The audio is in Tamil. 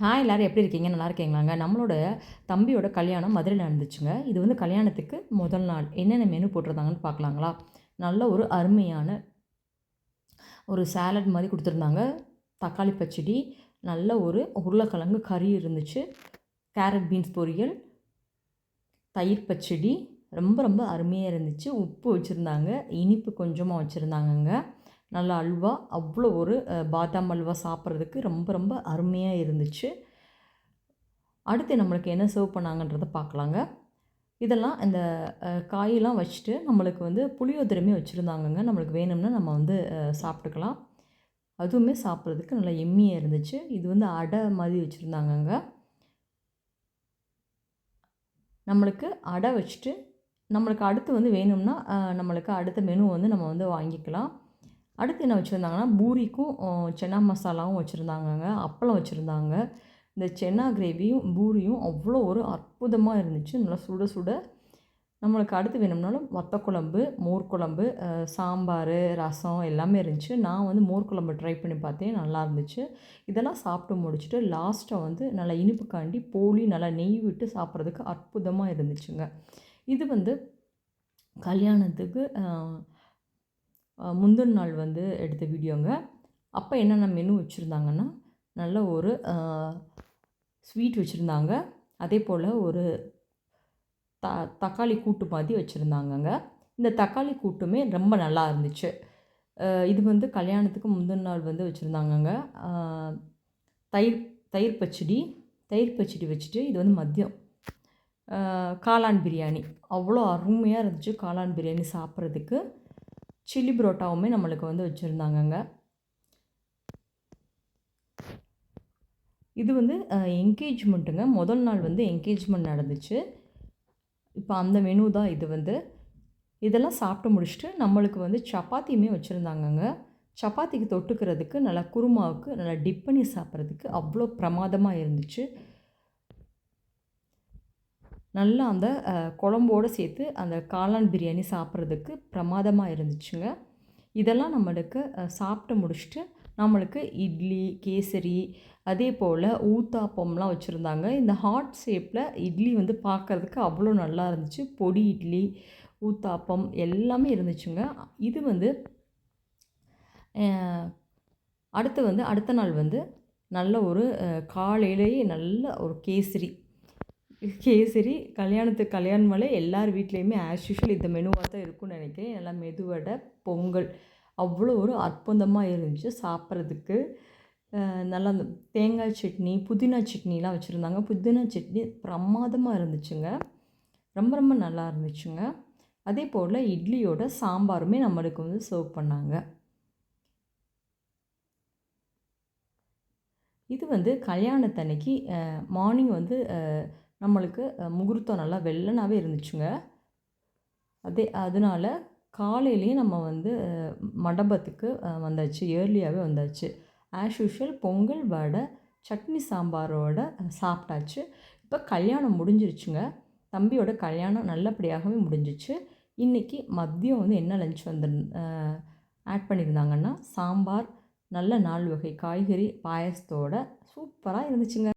ஹாய் எல்லோரும் எப்படி இருக்கீங்க? நல்லா இருக்கீங்களாங்க? நம்மளோட தம்பியோட கல்யாணம் மதுரையில் நடந்துச்சுங்க. இது வந்து கல்யாணத்துக்கு முதல் நாள். என்னென்ன மெனு போட்டிருந்தாங்கன்னு பார்க்கலாங்களா? நல்ல ஒரு அருமையான ஒரு சேலட் மாதிரி கொடுத்துருந்தாங்க. தக்காளி பச்சடி நல்ல ஒரு உருளைக்கிழங்கு கறி இருந்துச்சு. கேரட் பீன்ஸ் பொரியல் தயிர் பச்சடி. ரொம்ப ரொம்ப அருமையாக இருந்துச்சு. உப்பு வச்சுருந்தாங்க. இனிப்பு கொஞ்சமாக வச்சுருந்தாங்கங்க. நல்ல அல்வா அவ்வளோ ஒரு பாதாம் அல்வா சாப்பிட்றதுக்கு ரொம்ப ரொம்ப அருமையாக இருந்துச்சு. அடுத்து நம்மளுக்கு என்ன சர்வ் பண்ணாங்கன்றதை பார்க்கலாங்க இதெல்லாம் இந்த காயெல்லாம் வச்சுட்டு நம்மளுக்கு வந்து புளியோதரமே வச்சுருந்தாங்கங்க. நம்மளுக்கு வேணும்னா நம்ம வந்து சாப்பிட்டுக்கலாம். அதுவுமே சாப்பிட்றதுக்கு நல்லா எம்மியாக இருந்துச்சு. இது வந்து அடை மாதிரி வச்சுருந்தாங்கங்க. நம்மளுக்கு அடை வச்சுட்டு நம்மளுக்கு அடுத்து வந்து வேணும்னா நம்மளுக்கு அடுத்த மெனு வந்து நம்ம வந்து வாங்கிக்கலாம். அடுத்து என்ன வச்சுருந்தாங்கன்னா பூரிக்கும் சென்னா மசாலாவும் வச்சுருந்தாங்கங்க. அப்பளம் வச்சுருந்தாங்க. இந்த சென்னா கிரேவியும் பூரியும் அவ்வளோ ஒரு அற்புதமாக இருந்துச்சு. நல்லா சுட சுட. நம்மளுக்கு அடுத்து வேணும்னாலும் வத்த குழம்பு மோர் குழம்பு சாம்பார் ரசம் எல்லாமே இருந்துச்சு. நான் வந்து மோர் குழம்பு ட்ரை பண்ணி பார்த்தேன். நல்லா இருந்துச்சு. இதெல்லாம் சாப்பிட்டு முடிச்சுட்டு லாஸ்ட்டை வந்து நல்லா இனிப்புக்காண்டி போலி நல்லா நெய் விட்டு சாப்பிட்றதுக்கு அற்புதமாக இருந்துச்சுங்க. இது வந்து கல்யாணத்துக்கு முந்தின நாள் வந்து எடுத்த வீடியோங்க. அப்போ என்னென்ன மெனு வச்சுருந்தாங்கன்னா நல்ல ஒரு ஸ்வீட் வச்சுருந்தாங்க. அதே போல் ஒரு த தக்காளி கூட்டு மாதிரி வச்சுருந்தாங்கங்க. இந்த தக்காளி கூட்டுமே ரொம்ப நல்லா இருந்துச்சு. இது வந்து கல்யாணத்துக்கு முந்தின நாள் வந்து வச்சுருந்தாங்கங்க. தயிர் தயிர் பச்சடி தயிர் பச்சடி வச்சுட்டு இது வந்து மதியம். காளான் பிரியாணி. அவ்வளோ அருமையாக இருந்துச்சு காளான் பிரியாணி சாப்பிட்றதுக்கு. சில்லி புரோட்டாவுமே நம்மளுக்கு வந்து வச்சுருந்தாங்கங்க. இது வந்து என்கேஜ்மெண்ட்டுங்க. முதல் நாள் வந்து என்கேஜ்மெண்ட் நடந்துச்சு. இப்போ அந்த மெனு தான் இது வந்து. இதெல்லாம் சாப்பிட்டு முடிச்சுட்டு நம்மளுக்கு வந்து சப்பாத்தியுமே வச்சுருந்தாங்கங்க. சப்பாத்திக்கு தொட்டுக்கிறதுக்கு நல்லா குருமாவுக்கு நல்லா டிப் பண்ணி சாப்பிட்றதுக்கு அவ்வளோ பிரமாதமாக இருந்துச்சு. நல்லா அந்த குழம்போடு சேர்த்து அந்த காளான் பிரியாணி சாப்பிட்றதுக்கு பிரமாதமாக இருந்துச்சுங்க. இதெல்லாம் நம்மளுக்கு சாப்பிட்டு முடிச்சுட்டு நம்மளுக்கு இட்லி கேசரி அதே போல் ஊத்தாப்பம்லாம் வச்சுருந்தாங்க. இந்த ஹாட் ஷேப்பில் இட்லி வந்து பார்க்குறதுக்கு அவ்வளோ நல்லா இருந்துச்சு. பொடி இட்லி ஊத்தாப்பம் எல்லாமே இருந்துச்சுங்க. இது வந்து அடுத்து வந்து அடுத்த நாள் வந்து நல்ல ஒரு காலையிலேயே நல்ல ஒரு கேசரி கேசரி கல்யாணத்துக்கு கல்யாணம் மலை எல்லார் வீட்லேயுமே ஆஸ் யூஷுவல் இந்த மெனுவாக தான் இருக்கும்னு நினைக்கிறேன். நல்லா மெதுவடை பொங்கல். அவ்வளோ ஒரு அற்புதமாக இருந்துச்சு சாப்பிட்றதுக்கு. நல்லா அந்த தேங்காய் சட்னி புதினா சட்னிலாம் வச்சுருந்தாங்க. புதினா சட்னி பிரமாதமாக இருந்துச்சுங்க. ரொம்ப ரொம்ப நல்லா இருந்துச்சுங்க. அதே போல் இட்லியோட சாம்பாருமே நம்மளுக்கு வந்து சர்வ் பண்ணாங்க. இது வந்து கல்யாணத்தன்னைக்கு மார்னிங் வந்து நம்மளுக்கு முகூர்த்தம் நல்லா வெள்ளனாகவே இருந்துச்சுங்க. அதே அதனால் காலையிலேயே நம்ம வந்து மண்டபத்துக்கு வந்தாச்சு. ஏர்லியாகவே வந்தாச்சு. ஆஸ் யூஷுவல் பொங்கல் வடை சட்னி சாம்பாரோட சாப்பிட்டாச்சு. இப்போ கல்யாணம் முடிஞ்சிருச்சுங்க. தம்பியோட கல்யாணம் நல்லபடியாகவே முடிஞ்சிச்சு. இன்றைக்கி மதியம் வந்து என்ன லஞ்ச் வந்து ஆட் பண்ணியிருந்தாங்கன்னா சாம்பார் நல்ல நாள் வகை காய்கறி பாயசத்தோட சூப்பராக இருந்துச்சுங்க.